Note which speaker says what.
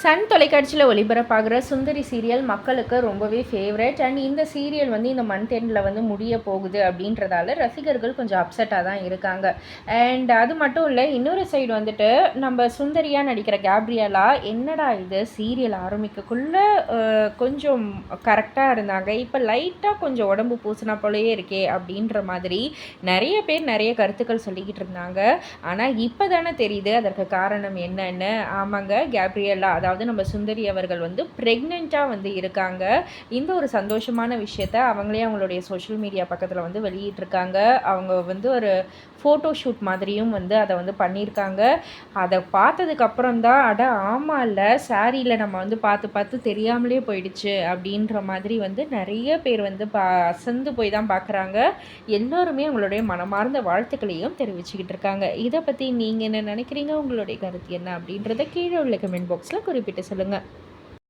Speaker 1: Sun தொலைக்காட்சியில் ஒளிபரப்பாகிற சுந்தரி serial மக்களுக்கு ரொம்பவே ஃபேவரட் அண்ட் இந்த சீரியல் வந்து இந்த மந்த் எண்டில் வந்து முடிய போகுது அப்படின்றதால ரசிகர்கள் கொஞ்சம் அப்செட்டாக தான் இருக்காங்க. அண்ட் அது மட்டும் இல்லை இன்னொரு சைடு வந்துட்டு நம்ம சுந்தரியாக நடிக்கிற கேப்ரியலா என்னடா இது சீரியல் ஆரம்பிக்கக்குள்ளே கொஞ்சம் கரெக்டாக இருந்தாங்க. இப்போ லைட்டாக கொஞ்சம் உடம்பு பூசினா போலயே இருக்கே அப்படின்ற மாதிரி நிறைய பேர் நிறைய கருத்துக்கள் சொல்லிக்கிட்டு இருந்தாங்க. ஆனால் இப்போ தானே தெரியுது அதற்கு காரணம் என்னன்னு. ஆமாங்க கேப்ரியலா அதாவது நம்ம சுந்தரி அவர்கள் வந்து ப்ரெக்னெண்ட்டாக வந்து இருக்காங்க. இந்த ஒரு சந்தோஷமான விஷயத்த அவங்களே அவங்களுடைய சோஷியல் மீடியா பக்கத்தில் வந்து வெளியிட்டிருக்காங்க. அவங்க வந்து ஒரு ஃபோட்டோ ஷூட் மாதிரியும் வந்து அதை வந்து பண்ணியிருக்காங்க. அதை பார்த்ததுக்கப்புறம் தான் அட ஆமாம் இல்லை சாரியில் நம்ம வந்து பார்த்து பார்த்து தெரியாமலே போயிடுச்சு அப்படின்ற மாதிரி வந்து நிறைய பேர் வந்து பா அசந்து போய் தான் பார்க்குறாங்க. எல்லோருமே அவங்களுடைய மனமார்ந்த வாழ்த்துக்களையும் தெரிவிச்சுக்கிட்டு இருக்காங்க. இதை பற்றி நீங்கள் என்ன நினைக்கிறீங்க? உங்களுடைய கருத்து என்ன அப்படின்றத கீழே உள்ள கமெண்ட் பாக்ஸில் குறிப்பிட்டு சொல்லுங்கள்